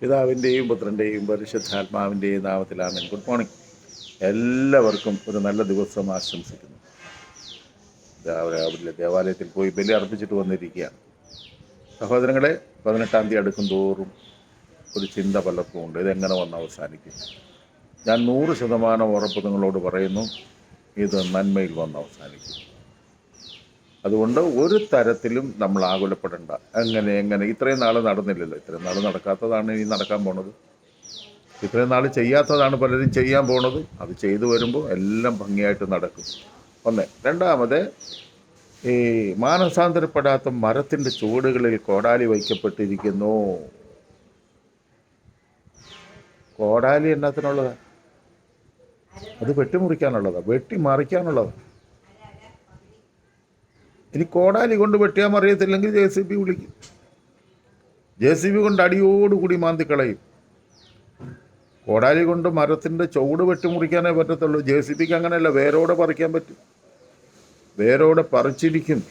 പിതാവിന്റെയും പുത്രന്റെയും പരിശുദ്ധാത്മാവിന്റെയും നാമത്തിലാണ് good morning. എല്ലാവർക്കും ഒരു നല്ല ദിവസം ആശംസിക്കുന്നു. രാവിലെ ദേവാലയത്തിൽ പോയി ബലി അർപ്പിച്ചിട്ട് വന്നിരിക്കുകയാണ്. സഹോദരങ്ങളെ പതിനെട്ടാം തീയതി അടുക്കും തോറും ഒരു ചിന്ത പലർക്കും ഉണ്ട് ഇതെങ്ങനെ വന്ന് അവസാനിക്കും? ഞാൻ നൂറ് ശതമാനം ഉറപ്പ് നിങ്ങളോട് പറയുന്നു. ഇത് നന്മയിൽ വന്ന് അവസാനിക്കും. അതുകൊണ്ട് ഒരു തരത്തിലും നമ്മൾ ആകുലപ്പെടേണ്ട. എങ്ങനെ എങ്ങനെ? ഇത്രയും നാൾ നടന്നില്ലല്ലോ. ഇത്രയും നാൾ നടക്കാത്തതാണ് ഇനി നടക്കാൻ പോണത്. ഇത്രയും നാൾ ചെയ്യാത്തതാണ് പലരും ചെയ്യാൻ പോണത്. അത് ചെയ്തു വരുമ്പോൾ എല്ലാം ഭംഗിയായിട്ട് നടക്കും. ഒന്ന്. രണ്ടാമത് ഈ മാനസാന്തരപ്പെടാത്ത മരത്തിന്റെ ചുവടുകളിൽ കോടാലി വയ്ക്കപ്പെട്ടിരിക്കുന്നു. കോടാലി എന്നത്തിനുള്ളതാണ് അത് വെട്ടിമുറിക്കാനുള്ളതാണ് വെട്ടി മറിക്കാനുള്ളതാണ് ഇനി കോടാലി കൊണ്ട് വെട്ടിയാൽ മറിയത്തില്ലെങ്കിൽ ജെ സി ബി വിളിക്കും. ജെ സി ബി കൊണ്ട് അടിയോടുകൂടി മാന്തിക്കളയും കോടാലി കൊണ്ട് മരത്തിന്റെ ചുവട് വെട്ടിമുറിക്കാനേ പറ്റത്തുള്ളൂ. ജെ സി ബിക്ക് അങ്ങനെയല്ല വേരോടെ പറിക്കാൻ പറ്റും. വേരോടെ പറിച്ചിരിക്കും.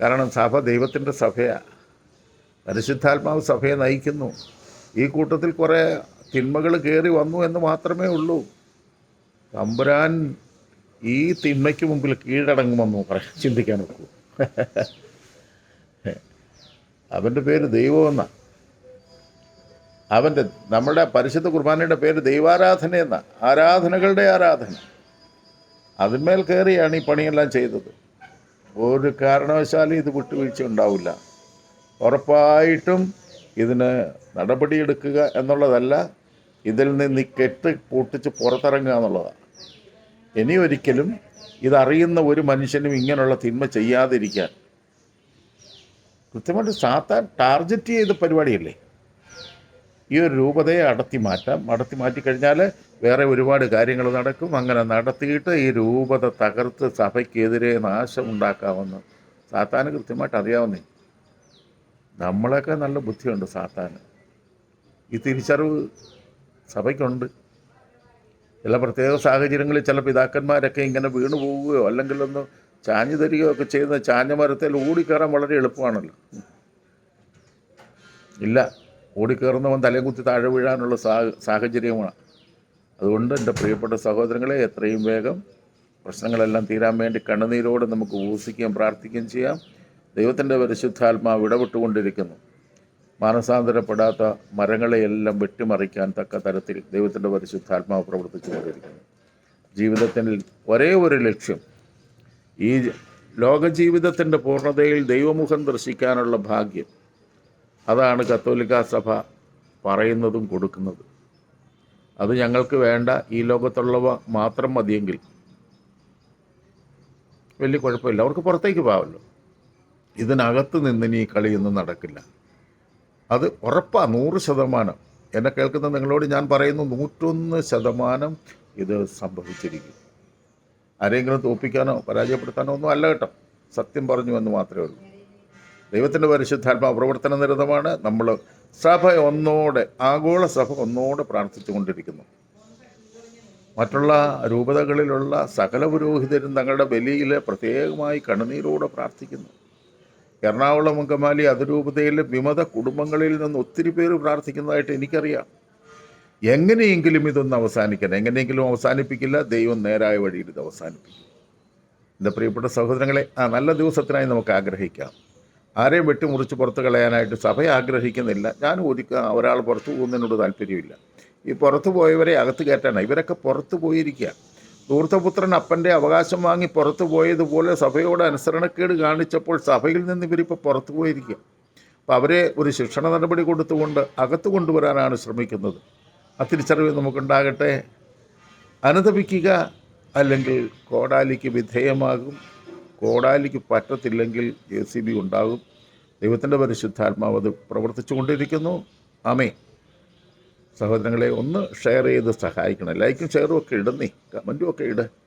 കാരണം സഭ ദൈവത്തിന്റെ സഭയാണ് പരിശുദ്ധാത്മാവ് സഭയെ നയിക്കുന്നു. ഈ കൂട്ടത്തിൽ കുറേ തിന്മകൾ കയറി വന്നു എന്ന് മാത്രമേ ഉള്ളൂ. തമ്പുരാൻ ഈ തിന്മയ്ക്ക് മുമ്പിൽ കീഴടങ്ങുമെന്ന് പറയാൻ ചിന്തിക്കാൻ നോക്കൂ അവന്റെ പേര് ദൈവമെന്ന അവന്റെ നമ്മുടെ പരിശുദ്ധ കുർബാനയുടെ പേര് ദൈവാരാധന എന്ന. ആരാധനകളുടെ ആരാധന. അതിന്മേൽ കയറിയാണ് ഈ പണിയെല്ലാം ചെയ്തത്. ഒരു കാരണവശാലും ഇത് വിട്ടുവീഴ്ച ഉണ്ടാവില്ല. ഉറപ്പായിട്ടും ഇതിന് നടപടിയെടുക്കുക എന്നുള്ളതല്ല ഇതിൽ നിന്ന് കെട്ട് പൊട്ടിച്ച് പുറത്തിറങ്ങുക എന്നുള്ളതാണ് ഇനി ഒരിക്കലും ഇതറിയുന്ന ഒരു മനുഷ്യനും ഇങ്ങനെയുള്ള തിന്മ ചെയ്യാതിരിക്കാൻ. കൃത്യമായിട്ട് സാത്താൻ ടാർജറ്റ് ചെയ്ത പരിപാടിയല്ലേ? ഈ ഒരു രൂപതയെ അടത്തി മാറ്റാം. അടത്തി മാറ്റിക്കഴിഞ്ഞാൽ വേറെ ഒരുപാട് കാര്യങ്ങൾ നടക്കും. അങ്ങനെ നടത്തിയിട്ട് ഈ രൂപത തകർത്ത് സഭയ്ക്കെതിരെ നാശം ഉണ്ടാക്കാമെന്ന് സാത്താന് കൃത്യമായിട്ട് അറിയാവുന്നേ. നമ്മളൊക്കെ നല്ല ബുദ്ധിയുണ്ട് സാത്താന്. ഈ തിരിച്ചറിവ് സഭയ്ക്കുണ്ട്. ചില പ്രത്യേക സാഹചര്യങ്ങളിൽ ചില പിതാക്കന്മാരൊക്കെ ഇങ്ങനെ വീണു പോവുകയോ അല്ലെങ്കിൽ ഒന്ന് ചാഞ്ഞു തരികയോ ഒക്കെ ചെയ്യുന്ന ചാഞ്ഞ മരത്തിൽ ഓടിക്കയറാൻ വളരെ എളുപ്പമാണല്ലോ. ഇല്ല ഓടിക്കയറുന്നവൻ തലയും കുത്തി താഴെ വീഴാനുള്ള സാഹ സാഹചര്യമാണ്. അതുകൊണ്ട് എന്റെ പ്രിയപ്പെട്ട സഹോദരങ്ങളെ എത്രയും വേഗം പ്രശ്നങ്ങളെല്ലാം തീരാൻ വേണ്ടി കണ്ണുനീരോടെ നമുക്ക് ഊസിക്കുകയും പ്രാർത്ഥിക്കുകയും ചെയ്യാം. ദൈവത്തിന്റെ പരിശുദ്ധാത്മാവ് ഇടപെട്ടുകൊണ്ടിരിക്കുന്നു. മാനസാന്തരപ്പെടാത്ത മരങ്ങളെയെല്ലാം വെട്ടിമറിക്കാൻ തക്ക തരത്തിൽ ദൈവത്തിന്റെ പരിശുദ്ധാത്മാവ് പ്രവർത്തിച്ചു കൊണ്ടിരിക്കുന്നു. ജീവിതത്തിൽ ഒരേ ഒരു ലക്ഷ്യം ഈ ലോകജീവിതത്തിന്റെ പൂർണതയിൽ ദൈവമുഖം ദർശിക്കാനുള്ള ഭാഗ്യം. അതാണ് കത്തോലിക്ക സഭ പറയുന്നതും കൊടുക്കുന്നത്. അത് ഞങ്ങൾക്ക് വേണ്ട ഈ ലോകത്തുള്ളവ മാത്രം മതിയെങ്കിൽ. വലിയ കുഴപ്പമില്ല അവർക്ക് പുറത്തേക്ക് പോകാമല്ലോ. ഇതിനകത്ത് നിന്ന് ഇനി കളിയൊന്നും നടക്കില്ല. അത് ഉറപ്പാ നൂറ് ശതമാനം. എന്നെ കേൾക്കുന്ന നിങ്ങളോട് ഞാൻ പറയുന്നു നൂറ്റൊന്ന് ശതമാനം ഇത് സംഭവിച്ചിരിക്കും. ആരെങ്കിലും തോപ്പിക്കാനോ പരാജയപ്പെടുത്താനോ ഒന്നും അല്ല കേട്ടോ. സത്യം പറഞ്ഞു എന്ന് മാത്രമേ ഉള്ളൂ. ദൈവത്തിന്റെ പരിശുദ്ധാത്മാ പ്രവർത്തന നിരതമാണ്. നമ്മൾ സഭ ഒന്നോടെ ആഗോള സഭ ഒന്നോടെ പ്രാർത്ഥിച്ചു കൊണ്ടിരിക്കുന്നു. മറ്റുള്ള രൂപതകളിലുള്ള സകല പുരോഹിതരും തങ്ങളുടെ ബലിയിൽ പ്രത്യേകമായി കണ്ണുനീരോടെ പ്രാർത്ഥിക്കുന്നു. എറണാകുളം അങ്കമാലി അതിരൂപതയിലെ വിമത കുടുംബങ്ങളിൽ നിന്ന് ഒത്തിരി പേര് പ്രാർത്ഥിക്കുന്നതായിട്ട് എനിക്കറിയാം. എങ്ങനെയെങ്കിലും ഇതൊന്ന് അവസാനിക്കണം എങ്ങനെയെങ്കിലും അവസാനിപ്പിക്കില്ല. ദൈവം നേരായ വഴിയിൽ ഇത് അവസാനിപ്പിക്കും. എന്റെ പ്രിയപ്പെട്ട സഹോദരങ്ങളെ ആ നല്ല ദിവസത്തിനായി നമുക്ക് ആഗ്രഹിക്കാം. ആരെയും വെട്ടിമുറിച്ച് പുറത്ത് കളയാനായിട്ട് സഭ ആഗ്രഹിക്കുന്നില്ല. ഞാൻ ഒരിക്കൽ ഒരാൾ പുറത്തു പോകുന്നതിനോട് താല്പര്യമില്ല. ഈ പുറത്തു പോയവരെ അകത്ത് കയറ്റാനാണ് ഇവരൊക്കെ പുറത്തു പോയിരിക്കുക. ധൂർത്തപുത്രൻ അപ്പന്റെ അവകാശം വാങ്ങി പുറത്തു പോയതുപോലെ സഭയോട് അനുസരണക്കേട് കാണിച്ചപ്പോൾ സഭയിൽ നിന്ന് ഇവരിപ്പോൾ പുറത്തു പോയിരിക്കുക. അപ്പോൾ അവരെ ഒരു ശിക്ഷണ നടപടി കൊടുത്തുകൊണ്ട് അകത്ത് കൊണ്ടുവരാനാണ് ശ്രമിക്കുന്നത്. ആ തിരിച്ചറിവ് നമുക്കുണ്ടാകട്ടെ. അനുദപിക്കുക അല്ലെങ്കിൽ കോടാലിക്ക് വിധേയമാകും. കോടാലിക്ക് പറ്റത്തില്ലെങ്കിൽ ജെ സി ബി ഉണ്ടാകും. ദൈവത്തിന്റെ പരിശുദ്ധാത്മാവ് അത് പ്രവർത്തിച്ചു കൊണ്ടിരിക്കുന്നു ആമേ സഹോദരങ്ങളെ ഒന്ന് ഷെയർ ചെയ്ത് സഹായിക്കണം. ലൈക്കും ഷെയറും ഒക്കെ ഇടുന്നേ കമന്റും ഒക്കെ ഇട്.